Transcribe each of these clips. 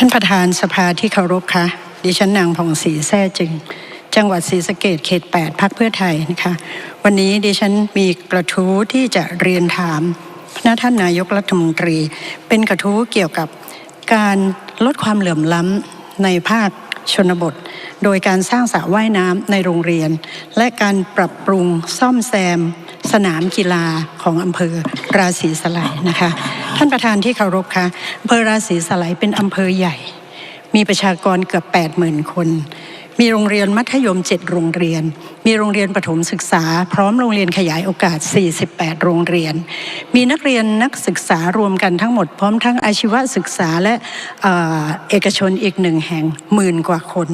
ท่านประธานสภาที่เคารพคะดิฉันนางผ่องศรีแท้จึง จังหวัดศรีสะเกดเขต 8พักเพื่อไทยนะคะ วันนี้ดิฉันมีกระทู้ที่จะเรียนถามพระท่านนายกรัฐมนตรี เป็นกระทู้เกี่ยวกับการลดความเหลื่อมล้ำในภาคชนบท โดยการสร้างสระว่ายน้ำในโรงเรียน และการปรับปรุงซ่อมแซม สนามกีฬาของอำเภอราศีสไลยนะคะ ท่านประธานที่เคารพคะอำเภอราศีสไลยเป็นอำเภอใหญ่ มีประชากรเกือบ 80,000 คน มีโรงเรียนมัธยม 7 โรงเรียน มีโรงเรียนประถมศึกษา พร้อมโรงเรียนขยายโอกาส 48 โรงเรียน มีนักเรียนนักศึกษารวมกันทั้งหมดพร้อมทั้งอาชีวศึกษาและเออเอกชนอีกหนึ่งแห่งหมื่นกว่าคน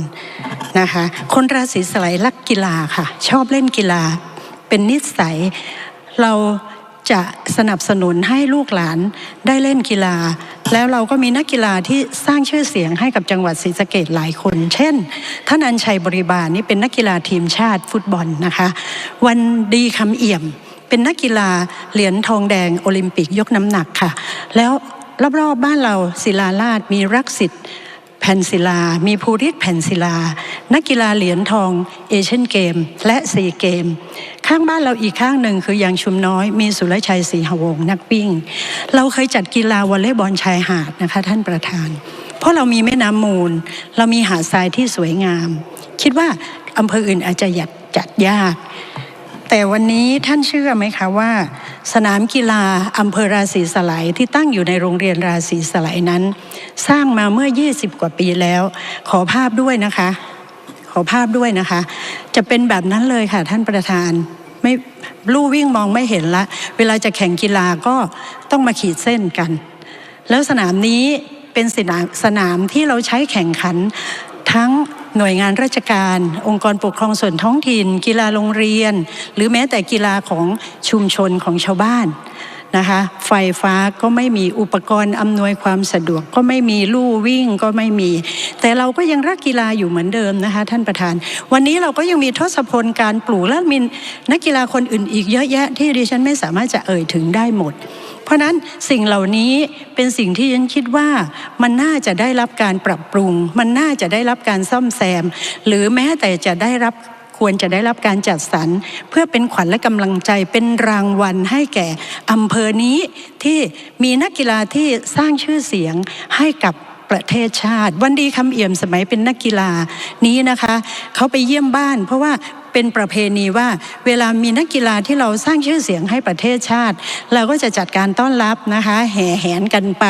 นะคะ คนราศีสไลยรักกีฬาค่ะ ชอบเล่นกีฬา เป็นนิสัย เราจะสนับสนุนให้ลูกหลานได้เล่นกีฬา แล้วเราก็มีนักกีฬาที่สร้างชื่อเสียงให้กับจังหวัดศรีสะเกดหลายคน เช่นท่านอัญชัยบริบาลนี่เป็นนักกีฬาทีมชาติฟุตบอลนะคะ วันดีคำเอี่ยม เป็นนักกีฬาเหรียญทองแดงโอลิมปิกยกน้ำหนักค่ะ แล้วรอบๆบ้านเราศิลาราชมีรักสิทธิ์ แผ่นศิลา มีภูริศแผ่นศิลา นักกีฬาเหรียญทองเอเชียนเกม และซีเกม ข้างบ้านเราอีกข้างหนึ่งคือยังชุมน้อย มีสุรชัยศรีหวงศ์นักวิ่ง เราเคยจัดกีฬาวอลเลย์บอลชายหาดนะคะท่านประธาน เพราะเรามีแม่น้ำมูล เรามีหาดทรายที่สวยงาม คิดว่าอำเภออื่นอาจจะยัดจัดยาก แต่วันนี้ท่านเชื่อไหมคะว่า สนามกีฬาอำเภอราศีสไลยที่ตั้งอยู่ในโรงเรียนราศีสไลยนั้น สร้างมาเมื่อ 20 กว่าปีแล้ว ขอภาพด้วยนะคะ ขอภาพด้วยนะคะ จะเป็นแบบนั้นเลยค่ะท่านประธานไม่ลู่วิ่งมองไม่เห็นละ เวลาจะแข่งกีฬาก็ต้องมาขีดเส้นกัน แล้วสนามนี้เป็นสนามสนามที่เราใช้แข่งขัน ทั้งหน่วยงานราชการ องค์กรปกครองส่วนท้องถิ่น กีฬาโรงเรียน หรือแม้แต่กีฬาของชุมชนของชาวบ้านนะคะไฟฟ้าก็ไม่มีอุปกรณ์อำนวยความสะดวกก็ไม่มีลู่วิ่งก็ไม่มี แต่เราก็ยังรักกีฬาอยู่เหมือนเดิมนะคะท่านประธาน วันนี้เราก็ยังมีทศพลการปลูกและมีนักกีฬาคนอื่นอีกเยอะแยะที่ดิฉันไม่สามารถจะเอ่ยถึงได้หมด เพราะฉะนั้นสิ่งเหล่านี้เป็นสิ่งที่ฉันคิดว่ามันน่าจะได้รับการปรับปรุง มันน่าจะได้รับการซ่อมแซม หรือแม้แต่จะได้รับควรจะได้รับการจัดสรร เพื่อเป็นขวัญและกำลังใจเป็นรางวัลให้แก่อำเภอนี้ที่มีนักกีฬาที่สร้างชื่อเสียงให้กับประเทศชาติ วันดีคำเอี่ยมสมัยเป็นนักกีฬานี้นะคะ เขาไปเยี่ยมบ้าน เพราะว่า เป็นประเพณีว่าเวลามีนักกีฬาที่เราสร้างชื่อเสียงให้ประเทศชาติ เราก็จะจัดการต้อนรับนะคะ แห่แหนกันไป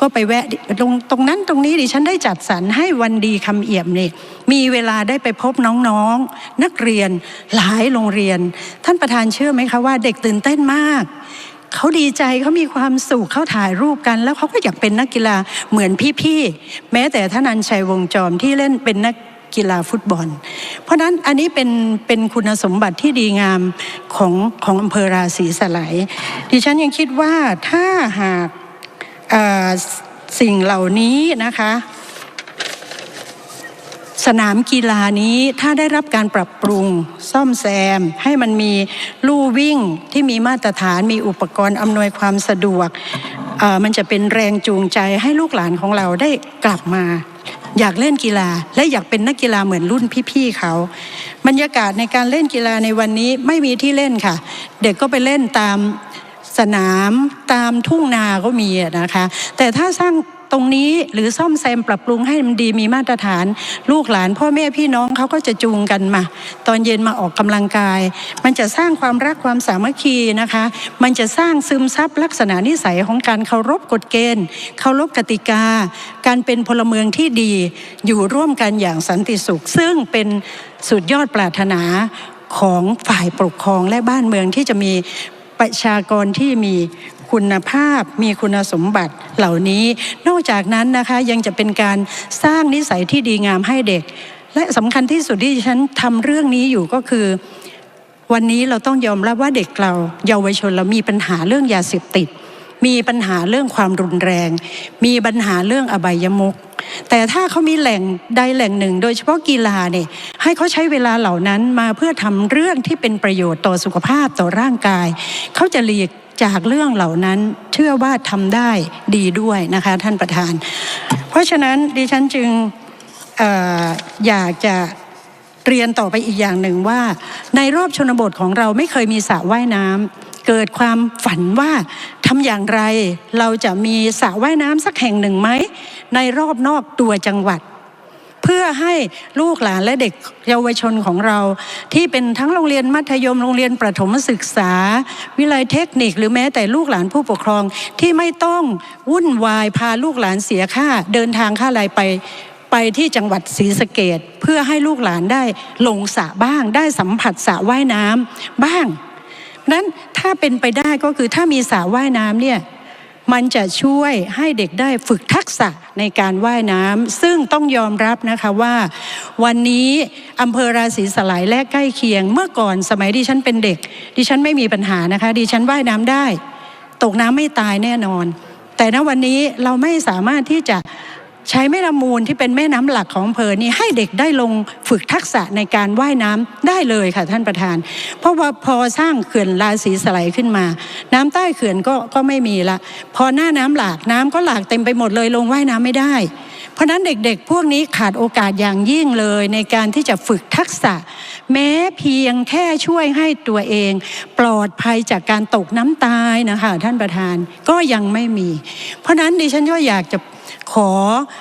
ก็ไปแวะตรงตรงนั้นตรงนี้ดิฉันได้จัดสรรให้วันดีคำเอี่ยมนี่มีเวลาได้ไปพบน้องๆ นักเรียนหลายโรงเรียน ท่านประธานเชื่อไหมคะว่าเด็กตื่นเต้นมากเขาดีใจเขามีความสุขเขาถ่ายรูปกัน แล้วเขาก็อยากเป็นนักกีฬาเหมือนพี่ๆ แม้แต่ท่านอัญชัยวงจรที่เล่นเป็นนัก กีฬาฟุตบอล เพราะนั้นอันนี้เป็นเป็นคุณสมบัติที่ดีงามของของอำเภอราศีสไลยดิฉันยังคิดว่าถ้าหากสิ่งเหล่านี้นะคะ สนามกีฬานี้ถ้าได้รับการปรับปรุงซ่อมแซม ให้มันมีลู่วิ่งที่มีมาตรฐานมีอุปกรณ์อำนวยความสะดวกมันจะเป็นแรงจูงใจให้ลูกหลานของเราได้กลับมา อยากเล่นกีฬาและอยากเป็นนักกีฬาเหมือนรุ่นพี่ๆเขาบรรยากาศในการเล่นกีฬาในวันนี้ไม่มีที่เล่นค่ะ เด็กก็ไปเล่นตามสนามตามทุ่งนาก็มีนะคะ แต่ถ้าสร้าง ตรงนี้หรือซ่อมแซมปรับปรุงให้มันดีมีมาตรฐาน ลูกหลาน พ่อแม่พี่น้องเขาก็จะจูงกันมา ตอนเย็นมาออกกำลังกาย มันจะสร้างความรักความสามัคคีนะคะ มันจะสร้างซึมซับลักษณะนิสัยของการเคารพกฎเกณฑ์ เคารพกติกา การเป็นพลเมืองที่ดี อยู่ร่วมกันอย่างสันติสุข ซึ่งเป็นสุดยอดปรารถนาของฝ่ายปกครองและบ้านเมืองที่จะมีประชากรที่มี คุณภาพมีคุณสมบัติเหล่านี้ นอกจากนั้นนะคะยังจะเป็นการสร้างนิสัยที่ดีงามให้เด็ก และสำคัญที่สุดที่ฉันทำเรื่องนี้อยู่ก็คือ วันนี้เราต้องยอมรับว่าเด็กเราเยาวชนเรามีปัญหาเรื่องยาเสพติดมีปัญหาเรื่องความรุนแรง มีปัญหาเรื่องอบายมุก แต่ถ้าเขามีแหล่งใดแหล่งหนึ่ง โดยเฉพาะกีฬาเนี่ย ให้เขาใช้เวลาเหล่านั้นมาเพื่อทำเรื่องที่เป็นประโยชน์ต่อสุขภาพต่อร่างกาย เขาจะหลีก จากเรื่องเหล่านั้นเชื่อว่าทำได้ดีด้วยนะคะท่านประธาน เพราะฉะนั้นดิฉันจึงออยากจะเรียนต่อไปอีกอย่างหนึ่งว่า ในรอบชนบทของเราไม่เคยมีสระว่ายน้ำเกิดความฝันว่าทำอย่างไรเราจะมีสระว่ายน้ำสักแห่งหนึ่งไหมในรอบนอกตัวจังหวัด เพื่อให้ลูกหลานและเด็กเยาวชนของเรา ที่เป็นทั้งโรงเรียนมัธยมโรงเรียนประถมศึกษา วิไลเทคนิคหรือแม้แต่ลูกหลานผู้ปกครองที่ไม่ต้องวุ่นวายพาลูกหลานเสียค่า เดินทางค่าอะไรไปไปที่จังหวัดศรีสะเกดเพื่อให้ลูกหลานได้ลงสระบ้าง ได้สัมผัสสระว่ายน้ำบ้างนั้นถ้าเป็นไปได้ก็คือถ้ามีสระว่ายน้ำเนี่ย มันจะช่วยให้เด็กได้ฝึกทักษะในการว่ายน้ำซึ่งต้องยอมรับนะคะว่า วันนี้อำเภอราศีสลายและใกล้เคียง เมื่อก่อนสมัยดิฉันเป็นเด็ก ดิฉันไม่มีปัญหานะคะ ดิฉันว่ายน้ำได้ ตกน้ำไม่ตายแน่นอน แต่ณวันนี้เราไม่สามารถที่จะ ใช้แม่น้ำมูลที่เป็นแม่น้ำหลักของอำเภอนี้ให้เด็กได้ลงฝึกทักษะในการว่ายน้ำได้เลยค่ะท่านประธาน เพราะว่าพอสร้างเขื่อนราศีสไลด์ขึ้นมา น้ำใต้เขื่อนก็ก็ไม่มีละ พอหน้าน้ำหลากน้ำก็หลากเต็มไปหมดเลยลงว่ายน้ำไม่ได้ ราะนั้นเด็กๆ พวกนี้ขาดโอกาสอย่างยิ่งเลยในการที่จะฝึกทักษะ แม้เพียงแค่ช่วยให้ตัวเอง ปลอดภัยจากการตกน้ำตายนะคะท่านประธานก็ยังไม่มี เพราะนั้นดิฉันก็อยากจะขอ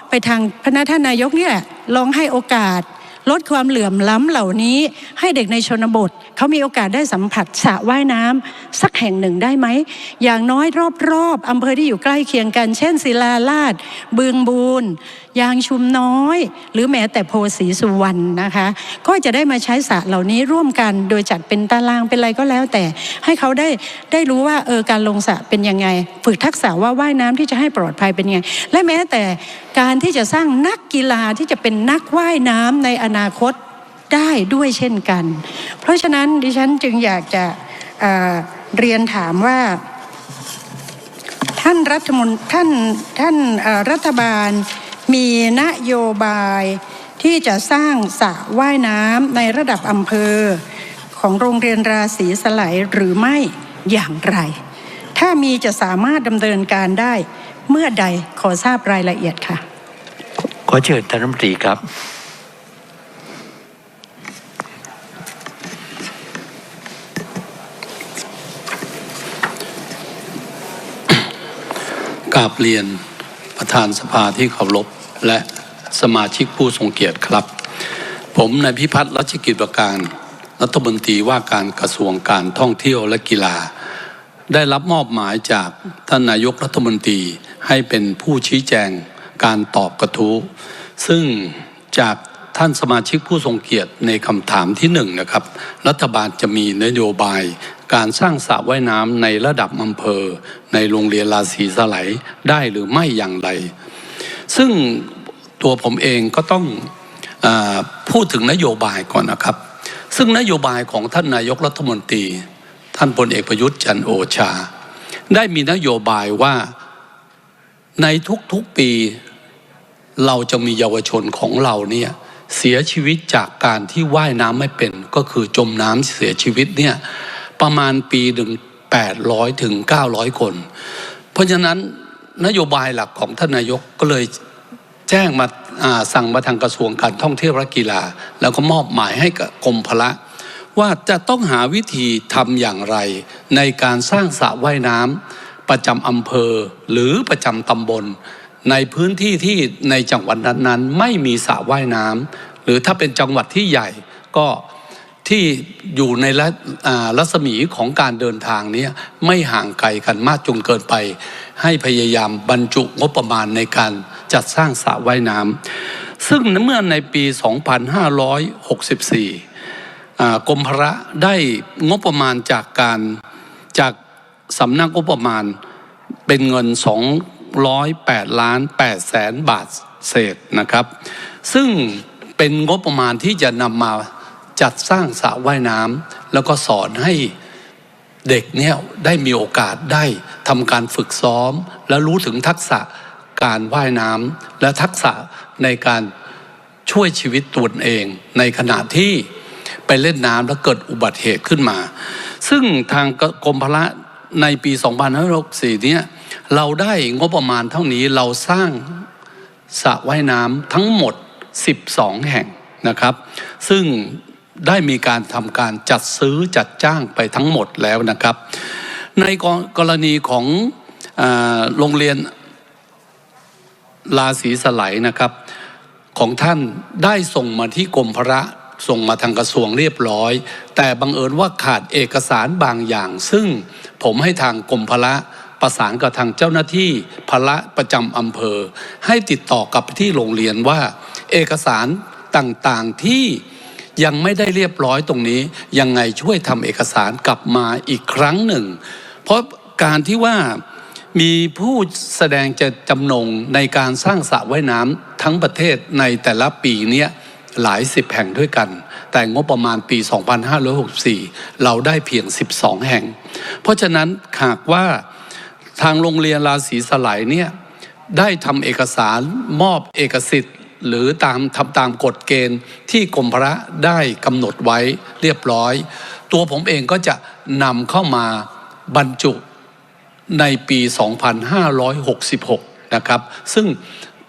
ไปทางพนักท่านนายกนี่แหละลองให้โอกาสลดความเหลื่อมล้ำเหล่านี้ให้เด็กในชนบท เขามีโอกาสได้สัมผัสสระว่ายน้ำสักแห่งหนึ่งได้ไหม อย่างน้อยรอบๆอำเภอที่อยู่ใกล้เคียงกัน เช่นศิลาลาดบึงบูนยางชุมน้อย หรือแม้แต่โพสีสุวรรณนะคะ ก็จะได้มาใช้สระเหล่านี้ร่วมกันโดยจัดเป็นตารางเป็นอะไรก็แล้ว แต่ให้เขาได้ได้รู้ว่าเออการลงสระเป็นยังไง ฝึกทักษะว่าว่ายน้ำที่จะให้ปลอดภัยเป็นยังไง และแม้แต่การที่จะสร้างนักกีฬาที่จะเป็นนักว่ายน้ำในอนาคตได้ด้วยเช่นกัน เพราะฉะนั้นดิฉันจึงอยากจะเเรียนถามว่าท่านรัฐมนท่านท่านรัฐบาล มีนโยบายที่จะสร้างสระว่ายน้ำในระดับอำเภอ ของโรงเรียนราศีสไลด์หรือไม่อย่างไร ถ้ามีจะสามารถดำเนินการได้เมื่อใดขอทราบรายละเอียดค่ะ ขอเชิญท่านรัฐมนตรีครับกราบเรียนประธานสภาที่เคารพ และสมาชิกผู้ทรงเกียรติครับ ผมนายพิพัฒน์รัชกิจประการรัฐมนตรีว่าการกระทรวงการท่องเที่ยวและกีฬา ได้รับมอบหมายจากท่านนายกรัฐมนตรีให้เป็นผู้ชี้แจงการตอบกระทู้ซึ่งจากท่านสมาชิกผู้ทรงเกียรติในคำถามที่หนึ่งนะครับ รัฐบาลจะมีนโยบายการสร้างสระว่ายน้ำในระดับอำเภอ ในโรงเรียนราศีสไลด์ได้หรือไม่อย่างไร ซึ่งตัวผมเองก็ต้องอพูดถึงนโยบายก่อนนะครับ ซึ่งนโยบายของท่านนายกรัฐมนตรี ท่านพลเอกประยุทธ์จันโอชา ได้มีนโยบายว่าในทุกๆปีเราจะมีเยาวชนของเราเนี่ยเสียชีวิตจากการที่ว่ายน้ำไม่เป็น ก็คือจมน้ำเสียชีวิตเนี่ยประมาณปีหนึ่งแปดร้อยถึงเก้าร้อยคน เพราะฉะนั้น นโยบายหลักของท่านนายกก็เลยแจ้งมาสั่งมาทางกระทรวงการท่องเที่ยวและกีฬา แล้วก็มอบหมายให้กับกรมพละ ว่าจะต้องหาวิธีทำอย่างไร ในการสร้างสระว่ายน้ำประจำอำเภอหรือประจำตำบล ในพื้นที่ที่ในจังหวัดนั้นๆ ไม่มีสระว่ายน้ำหรือถ้าเป็นจังหวัดที่ใหญ่ก็ที่อยู่ในรัศมีของการเดินทางนี้ไม่ห่างไกลกันมากจนเกินไป ให้พยายามบรรจุงบประมาณในการจัดสร้างสระว่ายน้ำซึ่งเมื่อในปี 2564กรมพระได้งบประมาณจากการจากสำนักงบประมาณเป็นเงิน 208 ล้าน8แสนบาทเศษนะครับ ซึ่งเป็นงบประมาณที่จะนำมาจัดสร้างสระว่ายน้ำแล้วก็สอนให้ เด็กเนี่ยได้มีโอกาสได้ทำการฝึกซ้อม และรู้ถึงทักษะการว่ายน้ำและทักษะในการช่วยชีวิตตัวเอง ในขณะที่ไปเล่นน้ำแล้วเกิดอุบัติเหตุขึ้นมา ซึ่งทางกรมพละในปี 2564เนี่ยเราได้งบประมาณเท่านี้เราสร้างสระว่ายน้ำทั้งหมด 12 แห่งนะครับ ซึ่ง ได้มีการทำการจัดซื้อจัดจ้างไปทั้งหมดแล้วนะครับ ในกรณีของโรงเรียนลาศีสไลด์นะครับของท่านได้ส่งมาที่กรมพระส่งมาทางกระทรวงเรียบร้อย แต่บังเอิญว่าขาดเอกสารบางอย่าง ซึ่งผมให้ทางกรมพระประสานกับทางเจ้าหน้าที่พระประจำอำเภอ ให้ติดต่อกลับไปที่โรงเรียนว่า เอกสารต่างๆที่ ยังไม่ได้เรียบร้อยตรงนี้ ยังไงช่วยทำเอกสารกลับมาอีกครั้งหนึ่ง เพราะการที่ว่ามีผู้แสดงจะจำนงในการสร้างสระว่ายน้ำทั้งประเทศในแต่ละปีเนี้ยหลายสิบแห่งด้วยกัน แต่งบประมาณปี 2564 เราได้เพียง 12 แห่ง เพราะฉะนั้นหากว่าทางโรงเรียนราศีสไลด์เนี่ยได้ทำเอกสารมอบเอกสิทธิ์ หรือตามทำตามกฎเกณฑ์ที่กรมพระได้กำหนดไว้เรียบร้อย ตัวผมเองก็จะนำเข้ามาบรรจุในปี 2566 นะครับ ซึ่ง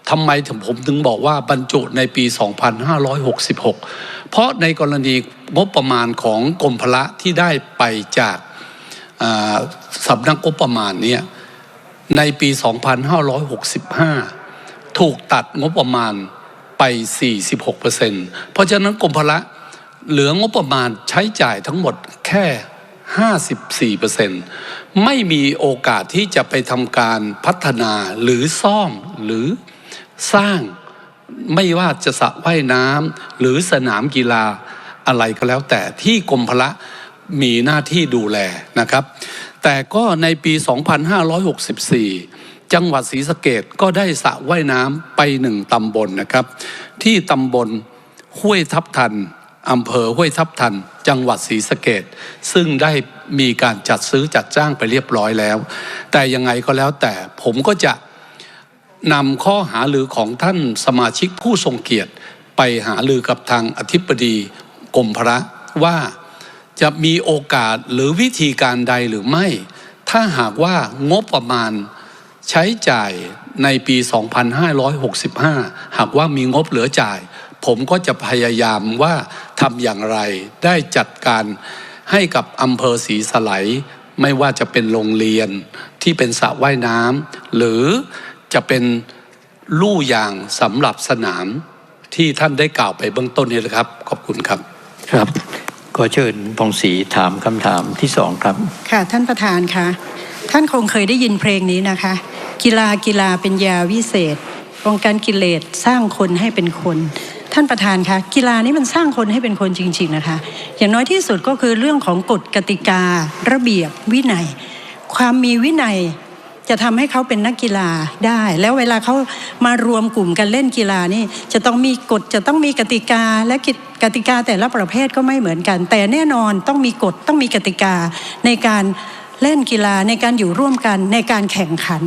ทำไมถึงผมถึงบอกว่าบรรจุในปี 2566 เพราะในกรณีงบประมาณของกรมพละที่ได้ไปจากสำนักงบประมาณเนี่ยในปี 2565 ถูกตัดงบประมาณ ไป 46%เพราะฉะนั้นกรมพละเหลืองบประมาณใช้จ่ายทั้งหมดแค่ 54%ไม่มีโอกาสที่จะไปทำการพัฒนาหรือซ่อมหรือสร้างไม่ว่าจะสระว่ายน้ำหรือสนามกีฬาอะไรก็แล้วแต่ที่กรมพละมีหน้าที่ดูแลนะครับ แต่ก็ในปี 2564 จังหวัดศรีสะเกดก็ได้สระว่ายน้ำไปหนึ่งตำบลนะครับ ที่ตำบลห้วยทับทันอำเภอห้วยทับทัน จังหวัดศรีสะเกดซึ่งได้มีการจัดซื้อจัดจ้างไปเรียบร้อยแล้ว แต่ยังไงก็แล้วแต่ผมก็จะนำข้อหาลือของท่านสมาชิกผู้ทรงเกียรติ ไปหาลือกับทางอธิบดีกรมพระว่าจะมีโอกาสหรือวิธีการใดหรือไม่ ถ้าหากว่างบประมาณ ใช้จ่ายในปี 2565 หากว่ามีงบเหลือจ่าย ผมก็จะพยายามว่าทำอย่างไรได้จัดการให้กับอำเภอศรีสไลด์ไม่ว่าจะเป็นโรงเรียนที่เป็นสระว่ายน้ำหรือจะเป็นลู่ยางสำหรับสนามที่ท่านได้กล่าวไปเบื้องต้นนี้นะครับ ขอบคุณครับครับขอเชิญพงศรีถามคำถามที่สองครับ ค่ะท่านประธานคะท่านคงเคยได้ยินเพลงนี้นะคะ กีฬากีฬาเป็นยาวิเศษป้องกันกิเลสสร้างคนให้เป็นคน ท่านประธานคะกีฬานี้มันสร้างคนให้เป็นคนจริง ๆนะคะ อย่างน้อยที่สุดก็คือเรื่องของกฎกติการะเบียบวินัย ความมีวินัยจะทำให้เขาเป็นนักกีฬาได้ แล้วเวลาเขามารวมกลุ่มกันเล่นกีฬานี่จะต้องมีกฎจะต้องมีกติกาและกกติกาแต่ละประเภทก็ไม่เหมือนกัน แต่แน่นอนต้องมีกฎต้องมีกติกาในการเล่นกีฬาในการอยู่ร่วมกันในการแข่งขัน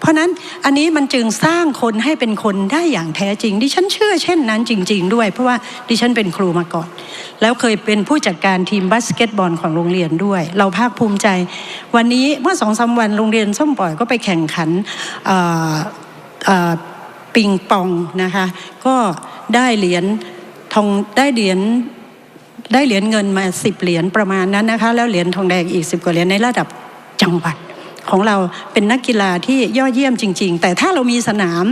เพราะนั้นอันนี้มันจึงสร้างคนให้เป็นคนได้อย่างแท้จริง ดิฉันเชื่อเช่นนั้นจริง ๆ ด้วย เพราะว่าดิฉันเป็นครูมาก่อน แล้วเคยเป็นผู้จัดการทีมบาสเกตบอลของโรงเรียนด้วย เราภาคภูมิใจ วันนี้เมื่อสองสาวันโรงเรียนส้มปล่อยก็ไปแข่งขันปิงปองนะคะก็ได้เหรียญทองได้เหรียญได้เหรียญเงินมา10เหรียญประมาณนั้นนะคะแล้วเหรียญทองแดงอีก10กว่าเหรียญในระดับจังหวัด ของเราเป็นนักกีฬาที่ยอดเยี่ยมจริง ๆ แต่ถ้าเรามีสนาม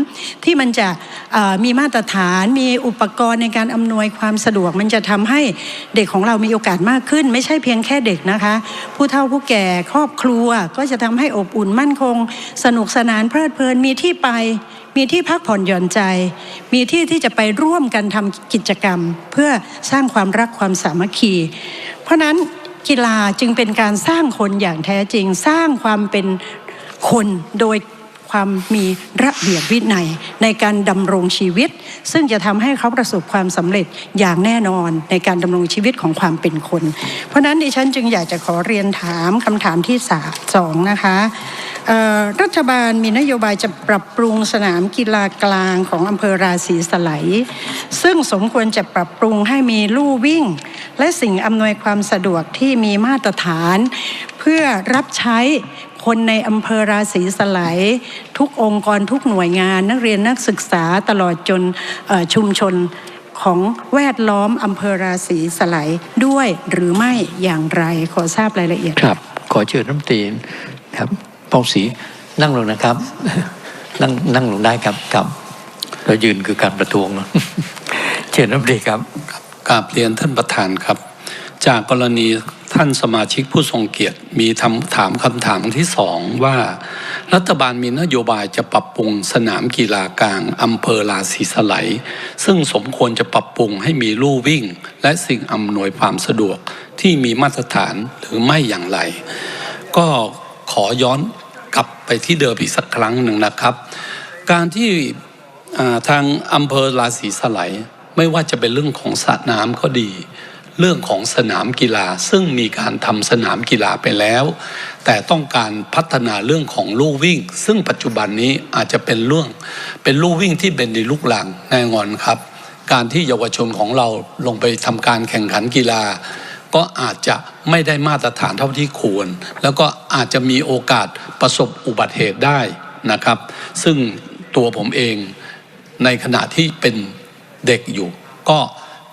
ที่มันจะมีมาตรฐานมีอุปกรณ์ในการอำนวยความสะดวก มันจะทำให้เด็กของเรามีโอกาสมากขึ้น ไม่ใช่เพียงแค่เด็กนะคะ ผู้เฒ่าผู้แก่ครอบครัวก็จะทำให้อบอุ่นมั่นคง สนุกสนานเพลิดเพลินมีที่ไปมีที่พักผ่อนหย่อนใจ มีที่ที่จะไปร่วมกันทำกิจกรรม เพื่อสร้างความรักความสามัคคี เพราะนั้น กีฬาจึงเป็นการสร้างคนอย่างแท้จริงสร้างความเป็นคนโดย ความมีระเบียบวินัยในการดำรงชีวิต ซึ่งจะทำให้เขาประสบความสำเร็จอย่างแน่นอนในการดำรงชีวิตของความเป็นคน เพราะนั้นดิฉันจึงอยากจะขอเรียนถามคำถามที่สามสองนะคะรัฐบาลมีนโยบายจะปรับปรุงสนามกีฬากลางของอำเภอราศีสไลยซึ่งสมควรจะปรับปรุงให้มีลู่วิ่ง และสิ่งอำนวยความสะดวกที่มีมาตรฐาน เพื่อรับใช้ คนในอำเภอราศีสไลยทุกองค์กรทุกหน่วยงาน นักเรียนนักศึกษาตลอดจนเอ่อชุมชนของแวดล้อมอำเภอราศีสไลยด้วยหรือไม่อย่างไรขอทราบรายละเอียดครับ ขอเชิญน้ำตรีครับพองศรีนั่งลงนะครับ นั่งนั่งลงได้ครับครับเรายืนคือการประท้วงเนอะเชิญน้ำตรีครับกราบเรียนท่านประธานครับ จากกรณีท่านสมาชิกผู้ทรงเกียรติมีถามคำถามที่สองว่า รัฐบาลมีนโยบายจะปรับปรุงสนามกีฬากลางอำเภอราศีสไลซึ่งสมควรจะปรับปรุงให้มีลู่วิ่ง และสิ่งอำนวยความสะดวกที่มีมาตรฐานหรือไม่อย่างไร ก็ขอย้อนกลับไปที่เดิมอีกสักครั้งหนึ่งนะครับ การที่ทางอำเภอราศีสไลไม่ว่าจะเป็นเรื่องของสระน้ำก็ดี เรื่องของสนามกีฬา ซึ่งมีการทำสนามกีฬาไปแล้ว แต่ต้องการพัฒนาเรื่องของลู่วิ่ง ซึ่งปัจจุบันนี้อาจจะเป็นเรื่องเป็นลู่วิ่งที่เป็นในลุกหลังแน่นอนครับ การที่เยาวชนของเราลงไปทำการแข่งขันกีฬา ก็อาจจะไม่ได้มาตรฐานเท่าที่ควร แล้วก็อาจจะมีโอกาสประสบอุบัติเหตุได้นะครับ ซึ่งตัวผมเองในขณะที่เป็นเด็กอยู่ก็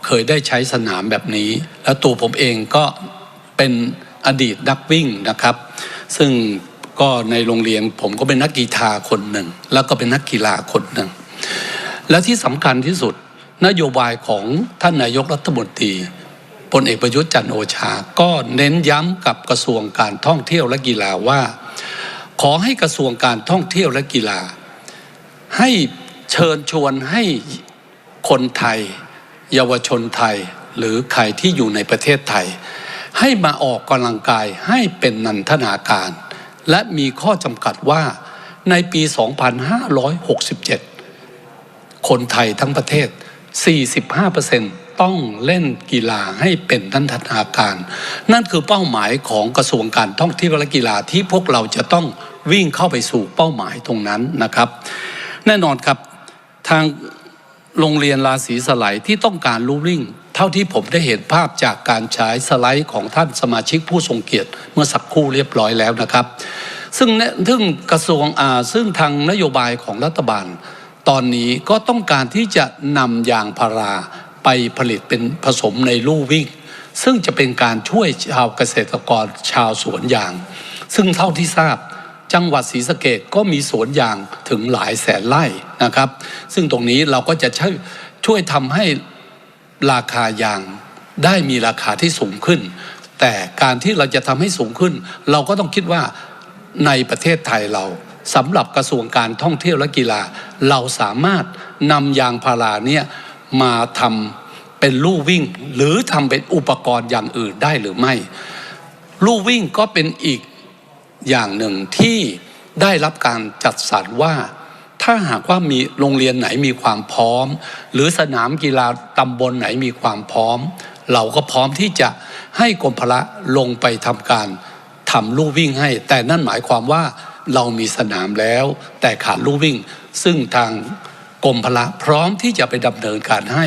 เคยได้ใช้สนามแบบนี้ แล้วตัวผมเองก็เป็นอดีตนักวิ่งนะครับ ซึ่งก็ในโรงเรียนผมก็เป็นนักกีฬาคนหนึ่ง แล้วก็เป็นนักกีฬาคนหนึ่ง และที่สำคัญที่สุดนโยบายของท่านนายกรัฐมนตรีพลเอกประยุทธ์จันโอชา ก็เน้นย้ำกับกระทรวงการท่องเที่ยวและกีฬาว่า ขอให้กระทรวงการท่องเที่ยวและกีฬา ให้เชิญชวนให้คนไทย เยาวชนไทยหรือใครที่อยู่ในประเทศไทย ให้มาออกกำลังกายให้เป็นนันทนาการ และมีข้อจำกัดว่าในปี 2567 คนไทยทั้งประเทศ 45%ต้องเล่นกีฬาให้เป็นนันทนาการ นั่นคือเป้าหมายของกระทรวงการท่องเที่ยวและกีฬาที่พวกเราจะต้องวิ่งเข้าไปสู่เป้าหมายตรงนั้นนะครับ แน่นอนครับทาง โรงเรียนราศีสไลด์ที่ต้องการรูริ่ง เท่าที่ผมได้เห็นภาพจากการใช้สไลด์ของท่านสมาชิกผู้ทรงเกียรติ เมื่อสักครู่เรียบร้อยแล้วนะครับ ซึ่งเนี่ยซึ่งกระทรวงอาซึ่งทางนโยบายของรัฐบาล ตอนนี้ก็ต้องการที่จะนำยางพาราไปผลิตเป็นผสมในลู่วิ่ง ซึ่งจะเป็นการช่วยชาวเกษตรกรชาวสวนยาง ซึ่งเท่าที่ทราบ จังหวัดศรีสะเกดก็มีสวนยางถึงหลายแสนไร่นะครับ ซึ่งตรงนี้เราก็จะช่วยช่วยทำให้ราคายางได้มีราคาที่สูงขึ้น แต่การที่เราจะทำให้สูงขึ้น เราก็ต้องคิดว่าในประเทศไทยเราสำหรับกระทรวงการท่องเที่ยวและกีฬา เราสามารถนำยางพาราเนี่ยมาทำเป็นลู่วิ่ง หรือทำเป็นอุปกรณ์อย่างอื่นได้หรือไม่ ลู่วิ่งก็เป็นอีก อย่างหนึ่งที่ได้รับการจัดสรรว่าถ้าหากว่ามีโรงเรียนไหนมีความพร้อม หรือสนามกีฬาตำบลไหนมีความพร้อม เราก็พร้อมที่จะให้กรมพละลงไปทำการทำลู่วิ่งให้ แต่นั่นหมายความว่าเรามีสนามแล้ว แต่ขาดลู่วิ่ง ซึ่งทาง กรมพละพร้อมที่จะไปดำเนินการให้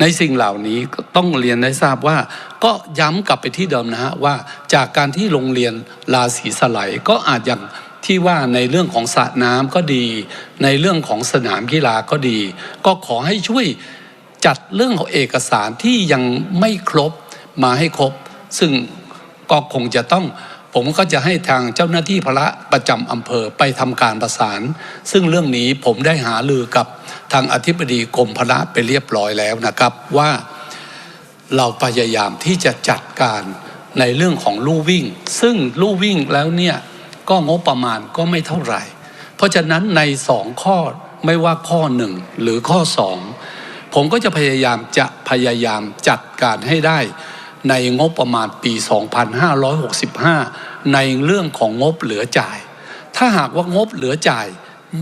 ในสิ่งเหล่านี้ต้องเรียนให้ทราบว่า ก็ย้ำกลับไปที่เดิมนะฮะว่าจากการที่โรงเรียนราศีสไลก็อาจอย่างที่ว่าในเรื่องของสระน้ำก็ดี ในเรื่องของสนามกีฬาก็ดี ก็ขอให้ช่วยจัดเรื่องของเอกสารที่ยังไม่ครบมาให้ครบ ซึ่งก็คงจะต้อง ผมก็จะให้ทางเจ้าหน้าที่พระประจำอำเภอไปทำการประสาน ซึ่งเรื่องนี้ผมได้หาลือกับทางอธิบดีกรมพระไปเรียบร้อยแล้วนะครับว่าเราพยายามที่จะจัดการในเรื่องของลู่วิ่ง ซึ่งลู่วิ่งแล้วเนี่ยก็งบประมาณก็ไม่เท่าไหร่ เพราะฉะนั้นในสองข้อไม่ว่าข้อหนึ่งหรือข้อสองผมก็จะพยายามจะพยายามจัดการให้ได้ ในงบประมาณปี 2565 ในเรื่องของงบเหลือจ่าย ถ้าหากว่างบเหลือจ่าย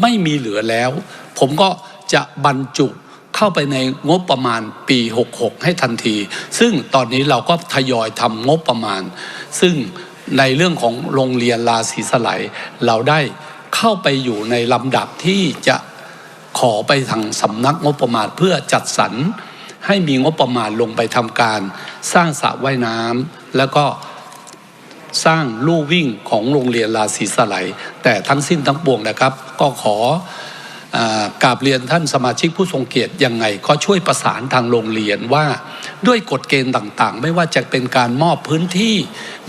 ไม่มีเหลือแล้ว ผมก็จะบรรจุเข้าไปในงบประมาณปี 66 ให้ทันที ซึ่งตอนนี้เราก็ทยอยทำงบประมาณ ซึ่งในเรื่องของโรงเรียนราศีสไลเราได้เข้าไปอยู่ในลำดับที่จะขอไปทางสำนักงบประมาณเพื่อจัดสรร ให้มีงบประมาณลงไปทำการ สร้างสระว่ายน้ำแล้วก็สร้างลู่วิ่งของโรงเรียนราศีสไลแต่ทั้งสิ้นทั้งปวงนะครับ ก็ขอกราบเรียนท่านสมาชิกผู้ทรงเกียรติยังไง ก็ช่วยประสานทางโรงเรียนว่า ด้วยกฎเกณฑ์ต่างๆ ไม่ว่าจะเป็นการมอบพื้นที่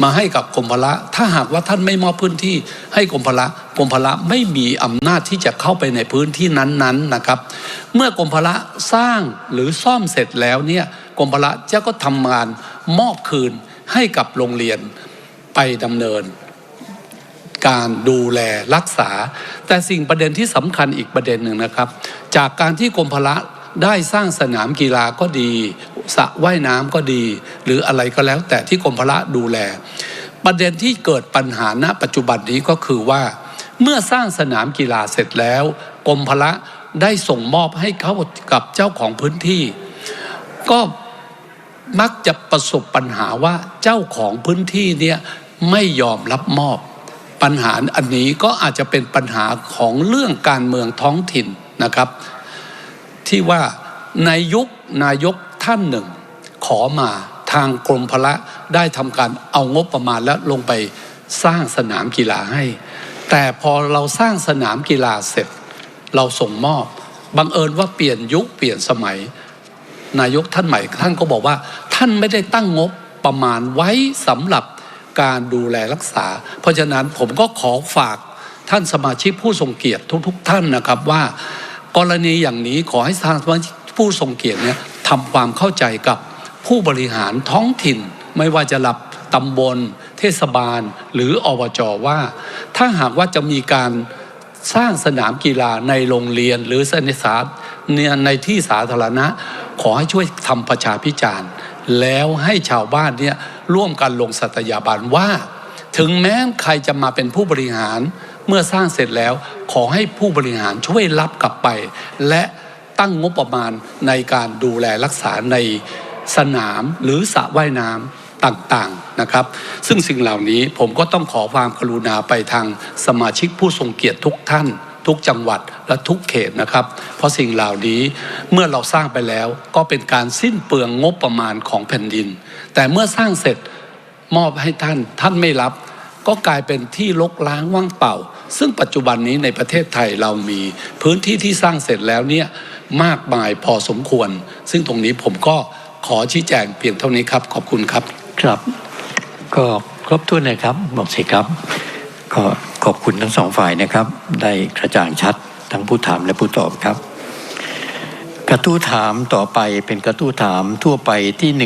มาให้กับกรมพละ ถ้าหากว่าท่านไม่มอบพื้นที่ให้กรมพละกรมพละไม่มีอำนาจที่จะเข้าไปในพื้นที่นั้นๆนะครับ เมื่อกรมพละสร้างหรือซ่อมเสร็จแล้วเนี่ยกรมพละจะก็ทำงานมอบคืนให้กับโรงเรียนไปดำเนิน การดูแลรักษา แต่สิ่งประเด็นที่สำคัญอีกประเด็นหนึ่งนะครับ จากการที่กรมพละ ได้สร้างสนามกีฬาก็ดีสระว่ายน้ำก็ดี หรืออะไรก็แล้ว แต่ที่กรมพละดูแล ประเด็นที่เกิดปัญหาณปัจจุบันนี้ก็คือว่า เมื่อสร้างสนามกีฬาเสร็จแล้วกรมพละได้ส่งมอบให้เขากับเจ้าของพื้นที่ ก็มักจะประสบปัญหาว่าเจ้าของพื้นที่เนี่ยไม่ยอมรับมอบ ปัญหาอันนี้ก็อาจจะเป็นปัญหาของเรื่องการเมืองท้องถิ่นนะครับ ที่ว่าในยุคนายกท่านหนึ่ง ขอมาทางกรมพละได้ทำการเอางบประมาณแล้วลงไปสร้างสนามกีฬาให้ แต่พอเราสร้างสนามกีฬาเสร็จ เราส่งมอบบังเอิญว่าเปลี่ยนยุคเปลี่ยนสมัย นายกท่านใหม่ท่านก็บอกว่า ท่านไม่ได้ตั้งงบประมาณไว้สำหรับการดูแลรักษา เพราะฉะนั้นผมก็ขอฝากท่านสมาชิกผู้ทรงเกียรติทุกๆ ท่านนะครับว่า กรณีอย่างนี้ขอให้ท่านผู้ทรงเกียรติเนี่ยทำความเข้าใจกับผู้บริหารท้องถิ่น ไม่ว่าจะรับตำบล เทศบาล หรืออบจว่า ถ้าหากว่าจะมีการสร้างสนามกีฬาในโรงเรียนหรือในสาเนี่ยในที่สาธารณะ ขอให้ช่วยทำประชาพิจารณ์ แล้วให้ชาวบ้านเนี่ยร่วมกันลงสัตยาบันว่า ถึงแม้ใครจะมาเป็นผู้บริหาร เมื่อสร้างเสร็จแล้วขอให้ผู้บริหารช่วยรับกลับไป และตั้งงบประมาณในการดูแลรักษาในสนามหรือสระว่ายน้ำต่างๆนะครับ ซึ่งสิ่งเหล่านี้ผมก็ต้องขอความกรุณาไปทางสมาชิกผู้ทรงเกียรติทุกท่านทุกจังหวัดและทุกเขตนะครับ เพราะสิ่งเหล่านี้เมื่อเราสร้างไปแล้วก็เป็นการสิ้นเปลืองงบประมาณของแผ่นดิน แต่เมื่อสร้างเสร็จมอบให้ท่านท่านไม่รับ ก็กลายเป็นที่ลกล้างว่างเปล่า ซึ่งปัจจุบันนี้ในประเทศไทยเรามีพื้นที่ที่สร้างเสร็จแล้วเนี่ยมากมายพอสมควร ซึ่งตรงนี้ผมก็ขอชี้แจงเพียงเท่านี้ครับ ขอบคุณครับครับ ก็ครบถ้วนนะครับบอกสิครับ ก็ขอบคุณทั้งสองฝ่ายนะครับ ได้กระจ่างชัดทั้งผู้ถามและผู้ตอบครับ กระทู้ถามต่อไปเป็นกระทู้ถามทั่วไปที่ 1.2.2